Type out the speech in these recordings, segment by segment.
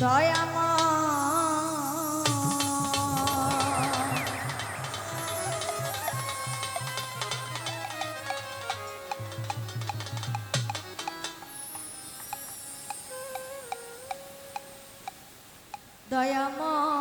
দয়াময়। দয়াময়।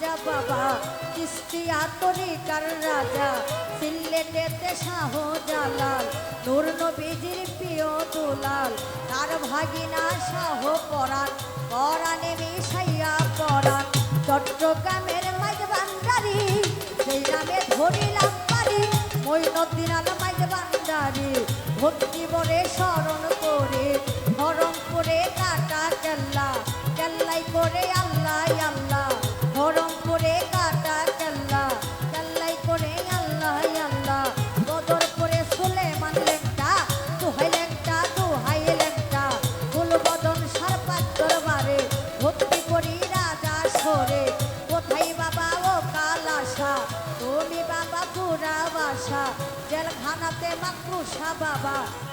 খাজা বাবা কিস্তিয়া তরিকার রাজা? সিল্লেটেতে শাহ জালাল নূর নবীজির প্রিয় দুলাল। তার ভাগিনা শাহ পরাণ, পরাণে মিশাইয়া পরাণ। চট্টগ্রামের মাঝ বান্দারি সেই নামে ধরিলাম পারি মৈনদ্দিন আল ভক্তি বলে স্মরণ করে হরম করে কাটা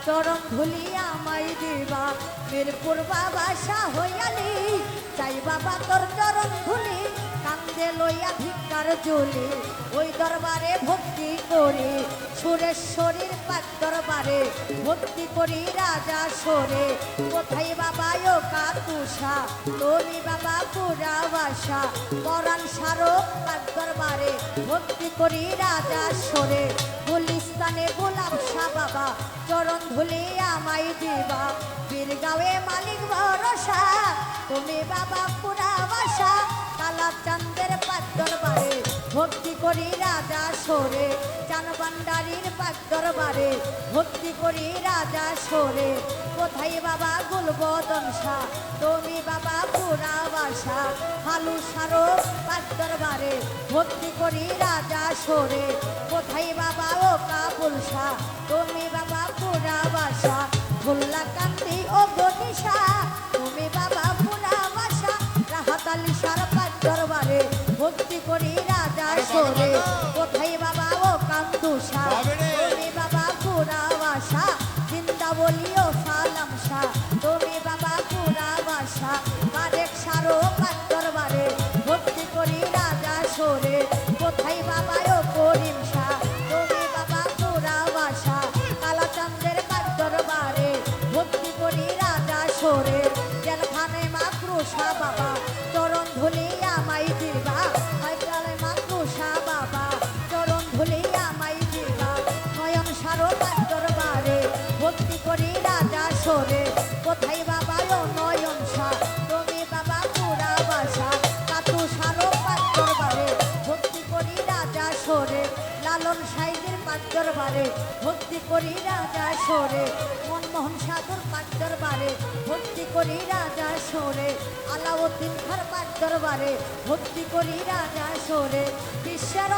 চরম ধুলি আমায় দিবা। মিরপুর বাবা শাহ হইয়ালি, চাই বাবা তোর চরণ ধুলি, কান্দে লইয়া ভিক্ষার জুলি ওই দরবারে ভক্তি করি। সুরেশ্বরীর পাক দরবারে ভক্তি করি রাজা সরে। কোথায় বাবা ও কাতুষা তুমি বাবা পুরা বাসা। পরাণ সারো পাক দরবারে ভক্তি করি রাজা সরে। গুলিস্তানে গোলাপ শাহ বাবা চরণ ধুলে আমায় দিবা। বীরগাঁওয়ে মালিক ভরসা তুমি বাবা পুরা বাসা। কালা চান্দের পাক দরবারে ভক্তি করি রাজা সরে। চান ভান্ডারির পাক দরবারে ভক্তি করি রাজা সরে। কোথায় বাবা গুলবদন শাহ? তুমি বাবা পুরা বাসা। হালু সারো পাক দরবারে ভক্তি করি রাজা সরে। কোথায় বাবা ও শাহ? তুমি বাবা পুরা বাসা। ভুল্লা কান্তি ও গনিশা পাক দরবারে ভক্তি করি রাজা সরে কোথায় বাবা ও কান্দুষা তুমি বাবা পুরা বাসা জিন্দা বলিও সালাম শাহ তুমি বাবা পুরা বাসা বারেক সারো পাক দরবারে ভক্তি করি রাজা সরে কোথায় বাবা ও করিম শাহ তুমি বাবা পুরা বাসা কালাচান্দের পাক দরবারে ভক্তি করি রাজা সরে জেলখানে মাকরুষা বাবা দরবারে, ভক্তি করি রাজা সরে। মনমোহন সাধুর পাক দরবারে, ভক্তি করি রাজা সরে। আলাউদ্দিন খার পাক দরবারে, ভক্তি করি রাজা সরে। বিশ্বের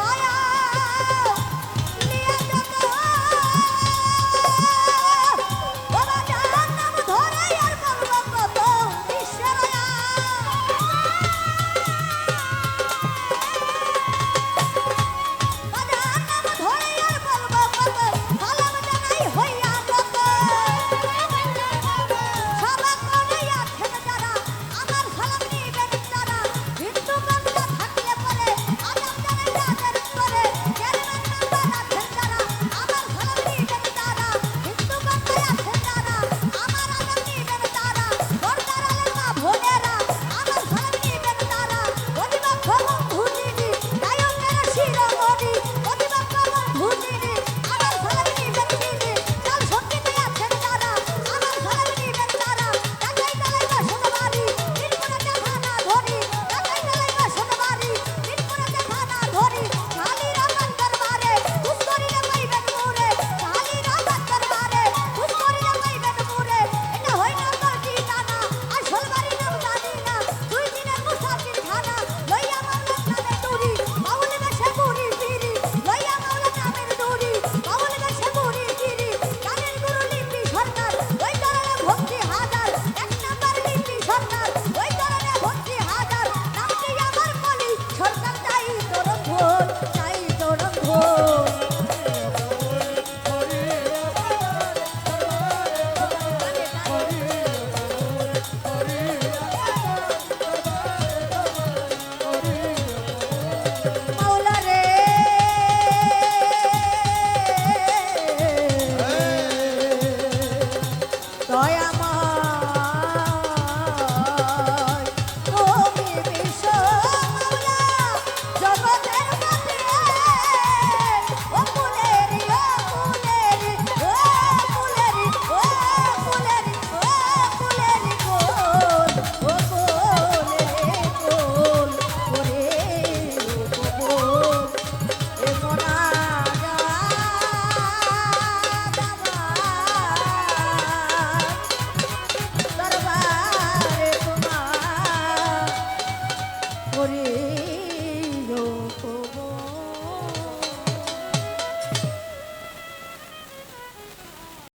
Oh yeah.